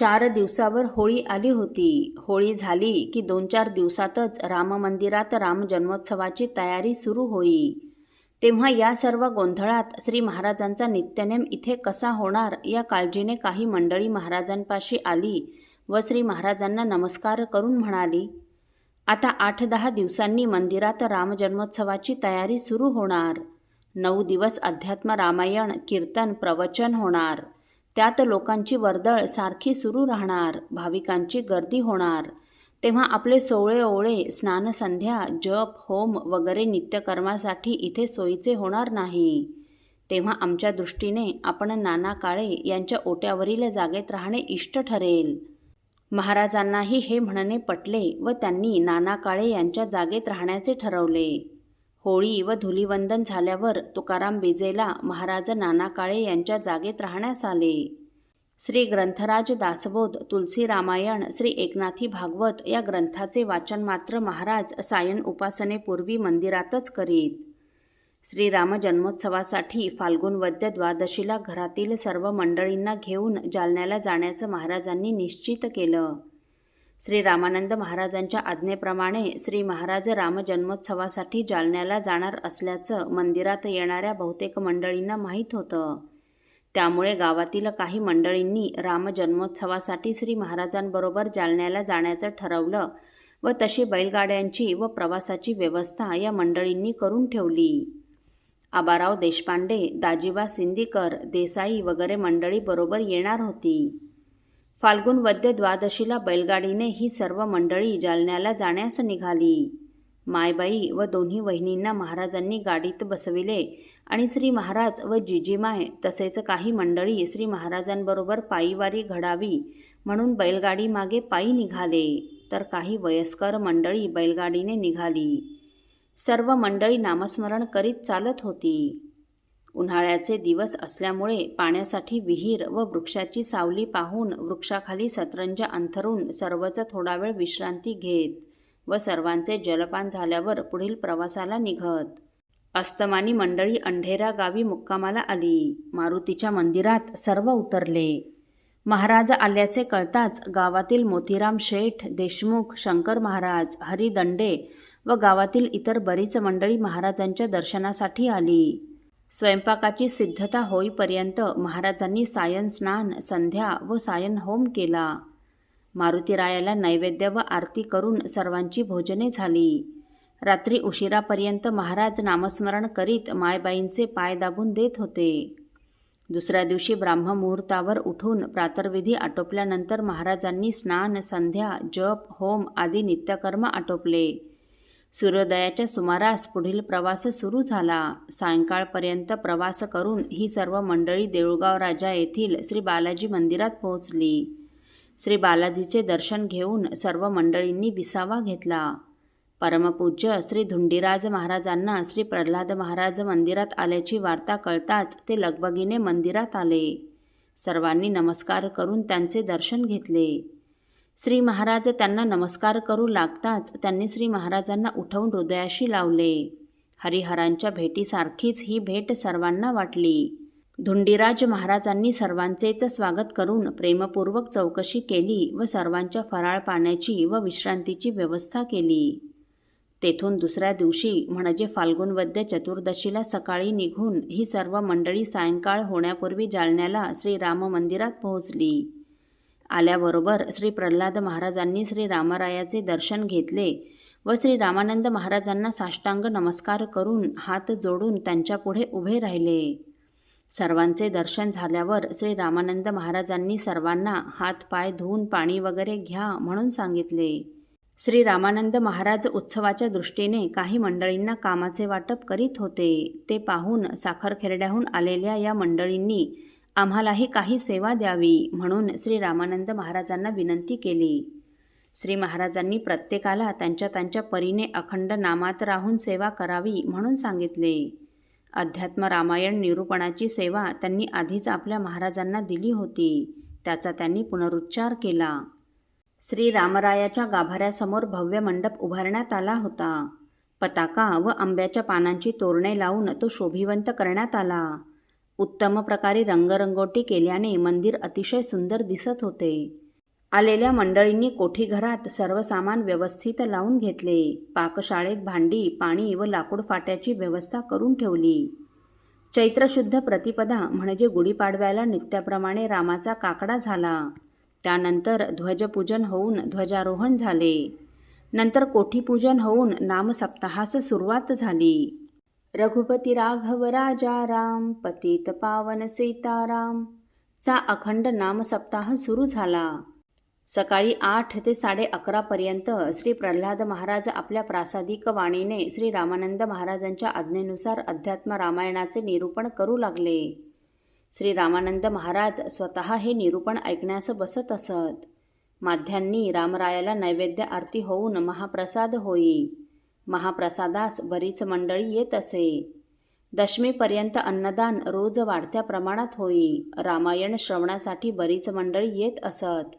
चार दिवसावर होळी आली होती. होळी झाली की दोन चार दिवसातच राम मंदिरात राम जन्मोत्सवाची तयारी सुरू होई. तेव्हा या सर्व गोंधळात श्री महाराजांचा नित्यनेम इथे कसा होणार या काळजीने काही मंडळी महाराजांपाशी आली व श्री महाराजांना नमस्कार करून म्हणाली आता आठ दहा दिवसांनी मंदिरात राम जन्मोत्सवाची तयारी सुरू होणार. नऊ दिवस अध्यात्म रामायण कीर्तन प्रवचन होणार. त्यात लोकांची वर्दळ सारखी सुरू राहणार भाविकांची गर्दी होणार. तेव्हा आपले सोवळे ओवळे स्नानसंध्या जप होम वगैरे नित्यकर्मासाठी इथे सोयीचे होणार नाही. तेव्हा आमच्या दृष्टीने आपण नाना काळे यांच्या ओट्यावरील जागेत राहणे इष्ट ठरेल. महाराजांनाही हे म्हणणे पटले व त्यांनी नाना काळे यांच्या जागेत राहण्याचे ठरवले. होळी व धुलिवंदन झाल्यावर तुकाराम बिजेला महाराज नाना काळे यांच्या जागेत राहण्यास आले. श्री ग्रंथराज दासबोध तुलसी रामायण श्री एकनाथी भागवत या ग्रंथाचे वाचन मात्र महाराज सायन उपासनेपूर्वी मंदिरातच करीत. श्रीराम जन्मोत्सवासाठी फाल्गुन वद्य द्वादशीला घरातील सर्व मंडळींना घेऊन जालन्याला जाण्याचं महाराजांनी निश्चित केलं. श्री रामानंद महाराजांच्या आज्ञेप्रमाणे श्री महाराज रामजन्मोत्सवासाठी जालन्याला जाणार असल्याचं मंदिरात येणाऱ्या बहुतेक मंडळींना माहीत होतं. त्यामुळे गावातील काही मंडळींनी रामजन्मोत्सवासाठी श्री महाराजांबरोबर जालन्याला जाण्याचं ठरवलं व तशी बैलगाड्यांची व प्रवासाची व्यवस्था या मंडळींनी करून ठेवली. आबाराव देशपांडे दाजीबा सिंदीकर देसाई वगैरे मंडळी बरोबर येणार होती. फाल्गुन वद्य द्वादशीला बैलगाडीने ही सर्व मंडळी जालन्याला जाण्यास निघाली. मायबाई व दोन्ही वहिनींना महाराजांनी गाडीत बसविले आणि श्री महाराज व जिजीमाय तसेच काही मंडळी श्री महाराजांबरोबर पायीवारी घडावी म्हणून बैलगाडी मागे पायी निघाले. तर काही वयस्कर मंडळी बैलगाडीने निघाली. सर्व मंडळी नामस्मरण करीत चालत होती. उन्हाळ्याचे दिवस असल्यामुळे पाण्यासाठी विहीर व वृक्षाची सावली पाहून वृक्षाखाली सतरंज अंथरून सर्वच थोडा वेळ विश्रांती घेत व सर्वांचे जलपान झाल्यावर पुढील प्रवासाला निघत. अस्तमानी मंडळी अंढेरा गावी मुक्कामाला आली. मारुतीच्या मंदिरात सर्व उतरले. महाराज आल्याचे कळताच गावातील मोतीराम शेठ देशमुख शंकर महाराज हरिदंडे व गावातील इतर बरीच मंडळी महाराजांच्या दर्शनासाठी आली. स्वयंपाकाची सिद्धता होईपर्यंत महाराजांनी सायन स्नान संध्या व सायन होम केला. मारुतीरायाला नैवेद्य व आरती करून सर्वांची भोजने झाली. रात्री उशिरापर्यंत महाराज नामस्मरण करीत मायबाईंचे पाय दाबून देत होते. दुसऱ्या दिवशी ब्राह्ममुहूर्तावर उठून प्रातर्विधी आटोपल्यानंतर महाराजांनी स्नान संध्या जप होम आदी नित्यकर्म आटोपले. सूर्योदयाच्या सुमारास पुढील प्रवास सुरू झाला. सायंकाळपर्यंत प्रवास करून ही सर्व मंडळी देऊळगाव राजा येथील श्री बालाजी मंदिरात पोहोचली. श्री बालाजीचे दर्शन घेऊन सर्व मंडळींनी विसावा घेतला. परमपूज्य श्री धुंडीराज महाराजांना श्री प्रल्हाद महाराज मंदिरात आल्याची वार्ता कळताच ते लगबगीने मंदिरात आले. सर्वांनी नमस्कार करून त्यांचे दर्शन घेतले. श्री महाराज त्यांना नमस्कार करू लागताच त्यांनी श्री महाराजांना उठवून हृदयाशी लावले. हरिहरांच्या भेटीसारखीच ही भेट सर्वांना वाटली. धुंडीराज महाराजांनी सर्वांचेच स्वागत करून प्रेमपूर्वक चौकशी केली व सर्वांच्या फराळ पाण्याची व विश्रांतीची व्यवस्था केली. तेथून दुसऱ्या दिवशी म्हणजे फाल्गुन वद्य चतुर्दशीला सकाळी निघून ही सर्व मंडळी सायंकाळ होण्यापूर्वी जालन्याला श्री राम मंदिरात पोहोचली. आल्याबरोबर श्री प्रल्हाद महाराजांनी श्री रामरायाचे दर्शन घेतले व श्री रामानंद महाराजांना साष्टांग नमस्कार करून हात जोडून त्यांच्यापुढे उभे राहिले. सर्वांचे दर्शन झाल्यावर श्री रामानंद महाराजांनी सर्वांना हात पाय धुवून पाणी वगैरे घ्या म्हणून सांगितले. श्री रामानंद महाराज उत्सवाच्या दृष्टीने काही मंडळींना कामाचे वाटप करीत होते. ते पाहून साखरखेरड्याहून आलेल्या या मंडळींनी आम्हालाही काही सेवा द्यावी म्हणून श्री रामानंद महाराजांना विनंती केली. श्री महाराजांनी प्रत्येकाला त्यांच्या त्यांच्या परीने अखंड नामात राहून सेवा करावी म्हणून सांगितले. अध्यात्म रामायण निरूपणाची सेवा त्यांनी आधीच आपल्या महाराजांना दिली होती. त्याचा त्यांनी पुनरुच्चार केला. श्री रामरायाच्या गाभाऱ्यासमोर भव्य मंडप उभारण्यात आला होता. पताका व आंब्याच्या पानांची तोरणे लावून तो शोभिवंत करण्यात आला. उत्तम प्रकारे रंगरंगोटी केल्याने मंदिर अतिशय सुंदर दिसत होते. आलेल्या मंडळींनी कोठीघरात सर्व सामान व्यवस्थित लावून घेतले. पाकशाळेत भांडी पाणी व लाकूड फाट्याची व्यवस्था करून ठेवली. चैत्रशुद्ध प्रतिपदा म्हणजे गुढीपाडव्याला नित्याप्रमाणे रामाचा काकडा झाला. त्यानंतर ध्वजपूजन होऊन ध्वजारोहण झाले. नंतर कोठीपूजन होऊन नामसप्ताहास सुरुवात झाली. रघुपती राघव राजा राम पतित पावन सीताराम. चा अखंड नामसप्ताह सुरू झाला. सकाळी आठ ते साडे अकरापर्यंत श्री प्रल्हाद महाराज आपल्या प्रासादिक वाणीने श्री रामानंद महाराजांच्या आज्ञेनुसार अध्यात्म रामायणाचे निरूपण करू लागले. श्री रामानंद महाराज स्वतः हे निरूपण ऐकण्यास बसत असत. माध्यांनी रामरायाला नैवेद्य आरती होऊन महाप्रसाद होई. महाप्रसादास बरीच मंडळी येत असे. दशमीपर्यंत अन्नदान रोज वाढत्या प्रमाणात होई. रामायण श्रवणासाठी बरीच मंडळी येत असत.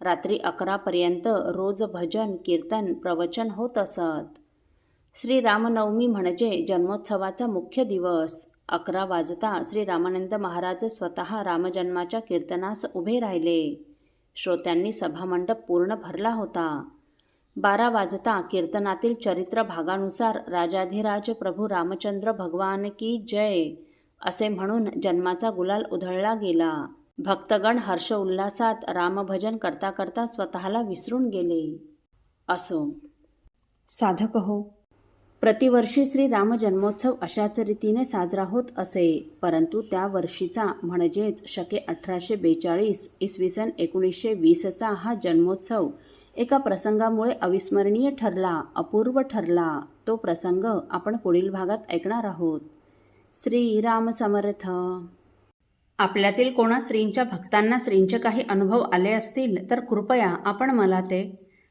रात्री अकरापर्यंत रोज भजन कीर्तन प्रवचन होत असत. श्री रामनवमी म्हणजे जन्मोत्सवाचा मुख्य दिवस. अकरा वाजता श्री रामानंद महाराज स्वतः रामजन्माच्या कीर्तनास उभे राहिले. श्रोत्यांनी सभामंडप पूर्ण भरला होता. बारा वाजता कीर्तनातील चरित्र भागानुसार राजाधिराज प्रभू रामचंद्र भगवान की जय असे म्हणून जन्माचा गुलाल उधळला गेला. भक्तगण हर्ष उल्हासात रामभजन करता करता स्वतःला विसरून गेले. असो. साधक हो प्रतिवर्षी श्री राम जन्मोत्सव अशाच रीतीने साजरा होत असे परंतु त्या वर्षीचा म्हणजेच शके अठराशे बेचाळीस इसवी सन एकोणीसशे वीसचा हा जन्मोत्सव एका प्रसंगामुळे अविस्मरणीय ठरला अपूर्व ठरला. तो प्रसंग आपण पुढील भागात ऐकणार आहोत. श्री राम समर्थ. आपल्यातील कोणा श्रींच्या भक्तांना श्रींचे काही अनुभव आले असतील तर कृपया आपण मला ते